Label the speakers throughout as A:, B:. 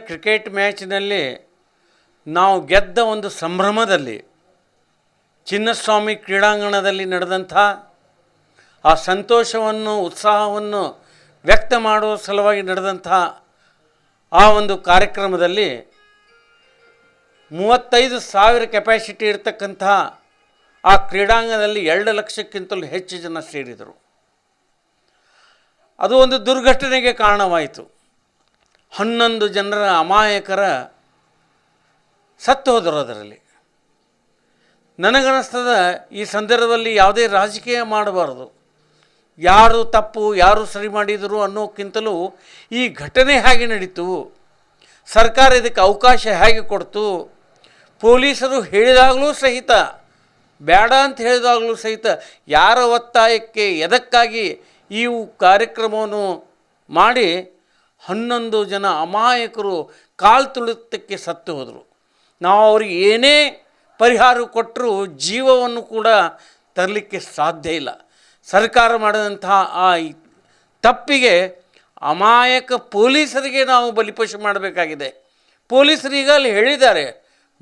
A: Cricket ಮ್ಯಾಚ್ನಲ್ಲಿ ನಾವು ಗೆದ್ದ ಒಂದು ಸಂಭ್ರಮದಲ್ಲಿ ಚಿನ್ನಸ್ವಾಮಿ ಕ್ರೀಡಾಂಗಣದಲ್ಲಿ ನಡೆದಂಥ ಆ ಸಂತೋಷವನ್ನು, ಉತ್ಸಾಹವನ್ನು ವ್ಯಕ್ತ ಮಾಡುವ ಸಲುವಾಗಿ ನಡೆದಂಥ ಆ ಒಂದು ಕಾರ್ಯಕ್ರಮದಲ್ಲಿ ಮೂವತ್ತೈದು ಸಾವಿರ ಕೆಪ್ಯಾಸಿಟಿ ಇರತಕ್ಕಂಥ ಆ ಕ್ರೀಡಾಂಗಣದಲ್ಲಿ ಎರಡು ಲಕ್ಷಕ್ಕಿಂತಲೂ ಹೆಚ್ಚು ಜನ ಸೇರಿದರು. ಅದು ಒಂದು ದುರ್ಘಟನೆಗೆ ಕಾರಣವಾಯಿತು. ಹನ್ನೊಂದು ಜನರ ಅಮಾಯಕರ ಸತ್ತು ಹೋದರು ಅದರಲ್ಲಿ. ನನಗನ್ನಿಸ್ತದ ಈ ಸಂದರ್ಭದಲ್ಲಿ ಯಾವುದೇ ರಾಜಕೀಯ ಮಾಡಬಾರ್ದು. ಯಾರು ತಪ್ಪು, ಯಾರು ಸರಿ ಮಾಡಿದರು ಅನ್ನೋಕ್ಕಿಂತಲೂ ಈ ಘಟನೆ ಹೇಗೆ ನಡೀತು, ಸರ್ಕಾರ ಇದಕ್ಕೆ ಅವಕಾಶ ಹೇಗೆ ಕೊಡ್ತು, ಪೊಲೀಸರು ಹೇಳಿದಾಗಲೂ ಸಹಿತ, ಬೇಡ ಅಂತ ಹೇಳಿದಾಗಲೂ ಸಹಿತ ಯಾರ ಒತ್ತಾಯಕ್ಕೆ, ಎದಕ್ಕಾಗಿ ಈ ಕಾರ್ಯಕ್ರಮವನ್ನು ಮಾಡಿ ಹನ್ನೊಂದು ಜನ ಅಮಾಯಕರು ಕಾಲು ತುಳಿತಕ್ಕೆ ಸತ್ತು ಹೋದರು. ನಾವು ಅವ್ರಿಗೆ ಏನೇ ಪರಿಹಾರ ಕೊಟ್ಟರೂ ಜೀವವನ್ನು ಕೂಡ ತರಲಿಕ್ಕೆ ಸಾಧ್ಯ ಇಲ್ಲ. ಸರ್ಕಾರ ಮಾಡಿದಂತಹ ಆ ತಪ್ಪಿಗೆ ಅಮಾಯಕ ಪೊಲೀಸರಿಗೆ ನಾವು ಬಲಿಪಶು ಮಾಡಬೇಕಾಗಿದೆ. ಪೊಲೀಸರು ಈಗ ಅಲ್ಲಿ ಹೇಳಿದ್ದಾರೆ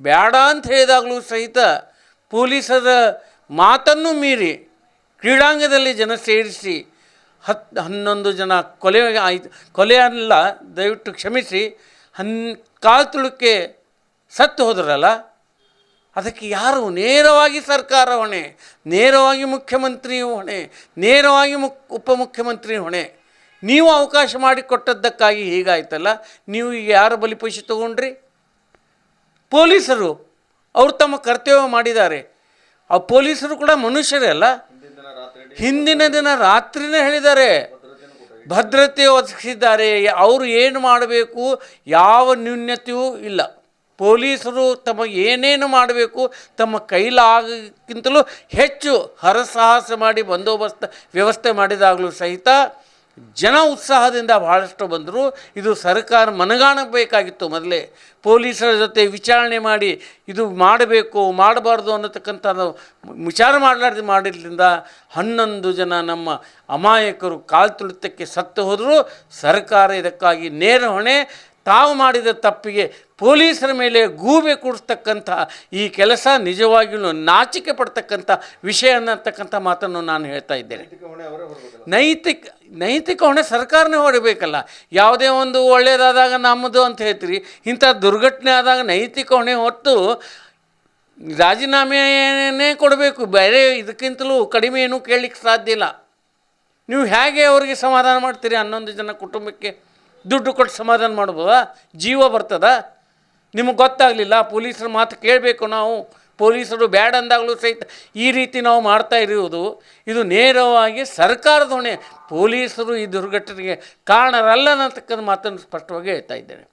A: ಬೇಡ ಅಂತ ಹೇಳಿದಾಗಲೂ ಸಹಿತ ಪೊಲೀಸರ ಮಾತನ್ನು ಮೀರಿ ಕ್ರೀಡಾಂಗದಲ್ಲಿ ಜನ ಸೇರಿಸಿ ಹತ್ತು ಹನ್ನೊಂದು ಜನ ಕೊಲೆ ಆಯ್ತು. ಕೊಲೆ ಅಲ್ಲ, ದಯವಿಟ್ಟು ಕ್ಷಮಿಸಿ. ಹನ್, ಕಾಲು ತುಳುಕ್ಕೆ ಸತ್ತು ಹೋದ್ರಲ್ಲ, ಅದಕ್ಕೆ ಯಾರು ನೇರವಾಗಿ ಸರ್ಕಾರ ಹೊಣೆ, ನೇರವಾಗಿ ಮುಖ್ಯಮಂತ್ರಿ ಹೊಣೆ, ನೇರವಾಗಿ ಮುಕ್, ಉಪಮುಖ್ಯಮಂತ್ರಿ ಹೊಣೆ. ನೀವು ಅವಕಾಶ ಮಾಡಿಕೊಟ್ಟದ್ದಕ್ಕಾಗಿ ಹೀಗಾಯ್ತಲ್ಲ, ನೀವು ಈಗ ಯಾರು ಬಲಿಪಶಿ ತಗೊಂಡ್ರಿ? ಪೊಲೀಸರು, ಅವರು ತಮ್ಮ ಕರ್ತವ್ಯ ಮಾಡಿದ್ದಾರೆ. ಆ ಪೊಲೀಸರು ಕೂಡ ಮನುಷ್ಯರೇ ಅಲ್ಲ. ಹಿಂದಿನ ದಿನ ರಾತ್ರಿನೇ ಹೇಳಿದ್ದಾರೆ. ಭದ್ರತೆ ಒದಗಿಸಿದ್ದಾರೆ. ಅವರು ಏನು ಮಾಡಬೇಕು? ಯಾವ ನ್ಯೂನ್ಯತೆಯೂ ಇಲ್ಲ. ಪೊಲೀಸರು ತಮ್ಮ ಏನೇನು ಮಾಡಬೇಕು? ತಮ್ಮ ಕೈಲಾಗಕ್ಕಿಂತಲೂ ಹೆಚ್ಚು ಹರಸಾಹಸ ಮಾಡಿ ಬಂದೋಬಸ್ತ್ ವ್ಯವಸ್ಥೆ ಮಾಡಿದಾಗಲೂ ಸಹಿತ ಜನ ಉತ್ಸಾಹದಿಂದ ಬಹಳಷ್ಟು ಬಂದರು. ಇದು ಸರ್ಕಾರ ಮನಗಾಣಬೇಕಾಗಿತ್ತು ಮೊದಲೇ. ಪೊಲೀಸರ ಜೊತೆ ವಿಚಾರಣೆ ಮಾಡಿ ಇದು ಮಾಡಬೇಕು, ಮಾಡಬಾರ್ದು ಅನ್ನತಕ್ಕಂಥ ವಿಚಾರ ಮಾಡಲಾರ್ದು ಮಾಡಿದ್ರಿಂದ ಹನ್ನೊಂದು ಜನ ನಮ್ಮ ಅಮಾಯಕರು ಕಾಲು ತುಳಿತಕ್ಕೆ ಸತ್ತು ಹೋದರೂ. ಸರ್ಕಾರ ಇದಕ್ಕಾಗಿ ನೇರ ಹೊಣೆ ತಾವು ಮಾಡಿದ ತಪ್ಪಿಗೆ ಪೊಲೀಸರ ಮೇಲೆ ಗೂಬೆ ಕೂಡಿಸ್ತಕ್ಕಂಥ ಈ ಕೆಲಸ ನಿಜವಾಗಿಯೂ ನಾಚಿಕೆ ಪಡ್ತಕ್ಕಂಥ ವಿಷಯ ಅನ್ನತಕ್ಕಂಥ ಮಾತನ್ನು ನಾನು ಹೇಳ್ತಾ ಇದ್ದೇನೆ. ನೈತಿಕ ನೈತಿಕ ಹೊಣೆ ಸರ್ಕಾರನೇ ಹೊರಬೇಕಲ್ಲ ಯಾವುದೇ ಒಂದು ಒಳ್ಳೆಯದಾದಾಗ ನಮ್ಮದು ಅಂತ ಹೇಳ್ತೀರಿ. ಇಂಥ ದುರ್ಘಟನೆ ಆದಾಗ ನೈತಿಕ ಹೊಣೆ ಹೊತ್ತು ರಾಜೀನಾಮೆನೇ ಕೊಡಬೇಕು. ಬೇರೆ ಇದಕ್ಕಿಂತಲೂ ಕಡಿಮೆ ಏನೂ ಕೇಳಲಿಕ್ಕೆ ಸಾಧ್ಯ ಇಲ್ಲ. ನೀವು ಹೇಗೆ ಅವರಿಗೆ ಸಮಾಧಾನ ಮಾಡ್ತೀರಿ ಹನ್ನೊಂದು ಜನ ಕುಟುಂಬಕ್ಕೆ? ದುಡ್ಡು ಕೊಟ್ಟು ಸಮಾಧಾನ ಮಾಡ್ಬೋದಾ ಜೀವ ಬರ್ತದ? ನಿಮಗೆ ಗೊತ್ತಾಗಲಿಲ್ಲ, ಪೊಲೀಸರ ಮಾತು ಕೇಳಬೇಕು ನಾವು. ಪೊಲೀಸರು ಬ್ಯಾಡ್ ಅಂದಾಗಲೂ ಸಹಿತ ಈ ರೀತಿ ನಾವು ಮಾಡ್ತಾ ಇರುವುದು. ಇದು ನೇರವಾಗಿ ಸರ್ಕಾರದ ಹೊಣೆ. ಪೊಲೀಸರು ಈ ದುರ್ಘಟನೆಗೆ ಕಾರಣರಲ್ಲ ಅನ್ನತಕ್ಕಂಥ ಮಾತನ್ನು ಸ್ಪಷ್ಟವಾಗಿ ಹೇಳ್ತಾ ಇದ್ದೇನೆ.